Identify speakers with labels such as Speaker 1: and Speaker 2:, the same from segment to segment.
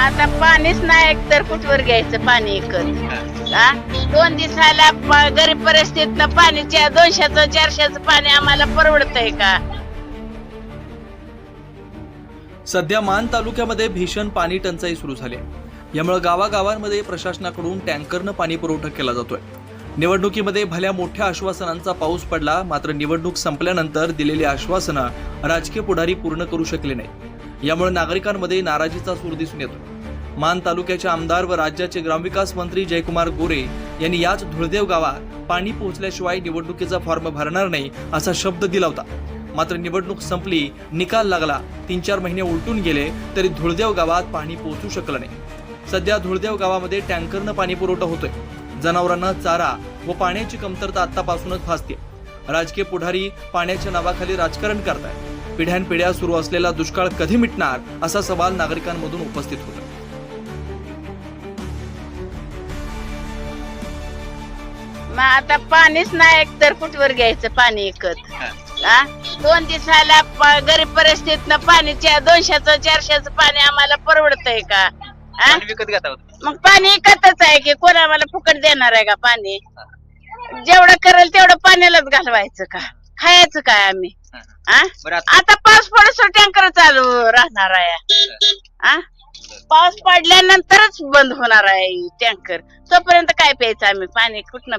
Speaker 1: आता पाणीच नाही एकतर कुठवर घ्यायचं पाणी इकत हा? दोन दिवसाला प- गरीब परिस्थितीनं पाणीच्या दोनशेचं चारशेचं पाणी आम्हाला परवडतंय का?
Speaker 2: सध्या मान तालुक्यामध्ये भीषण पाणी टंचाई सुरू झाली आहे. यामुळे गावागावांमध्ये प्रशासनाकडून टँकरनं पाणी पुरवठा केला जातोय. निवडणुकीमध्ये भल्या मोठ्या आश्वासनांचा पाऊस पडला मात्र निवडणूक संपल्यानंतर दिलेली आश्वासनं राजकीय पुढारी पूर्ण करू शकले नाही यामुळे नागरिकांमध्ये नाराजीचा सूर दिसून येतो. मान तालुक्याचे आमदार व राज्याचे ग्रामविकास मंत्री जयकुमार गोरे यांनी याच धुळदेव गावात पाणी पोहोचल्याशिवाय निवडणुकीचा फॉर्म भरणार नाही असा शब्द दिला होता. मात्र निवडणूक संपली निकाल लागला तीन चार महिने उलटून गेले तरी धुळदेव गावात पाणी पोहोचू शकलं नाही. सध्या धुळदेव गावामध्ये टँकरनं पाणी पुरवठा होतोय. जनावरांना चारा व पाण्याची कमतरता आतापासूनच भासते राजकीय पुढारी पाण्याच्या नावाखाली राजकारण करतायत. पिढ्यानपिढ्या सुरू असलेला दुष्काळ कधी मिटणार असा सवाल नागरिकांमधून उपस्थित होतो.
Speaker 1: मग आता पाणीच नाही तर कुठवर घ्यायचं पाणी इकत हा? दोन दिवसाला प- गरीब परिस्थितीनं पाणीच्या दोनशेचं चारशेचं पाणी आम्हाला परवडतंय का? हा?
Speaker 3: पाणी विकत घेता होतं
Speaker 1: मग पाणी इकतच आहे की कोण आम्हाला फुकट देणार आहे का पाणी? जेवढं करेल तेवढं पाण्यालाच घालवायचं का? खायचं काय आम्ही?
Speaker 3: बरं आता
Speaker 1: आता पाऊस पडसो टँकर चालू राहणार आहे. हा पाऊस पडल्यानंतरच बंद होणार आहे टँकर. तोपर्यंत काय प्यायचं आम्ही? पाणी कुठनं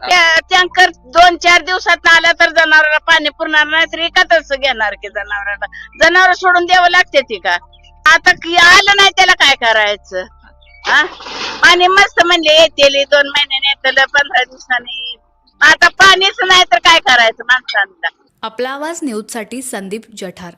Speaker 1: टँकर दोन चार दिवसात आला तर जनावराला पाणी पुरणार नाही तर एकातच घेणार की जनावराला. जनावर सोडून द्यावं लागते ती का? आता की आलं नाही त्याला काय करायचं? हा पाणी मस्त म्हणले येतेली दोन महिन्याने येतलं पंधरा दिवसांनी. आता पाणीच नाही काय करायचं माणसांना?
Speaker 4: आपला आवाज न्यूजसाठी संदीप जठार.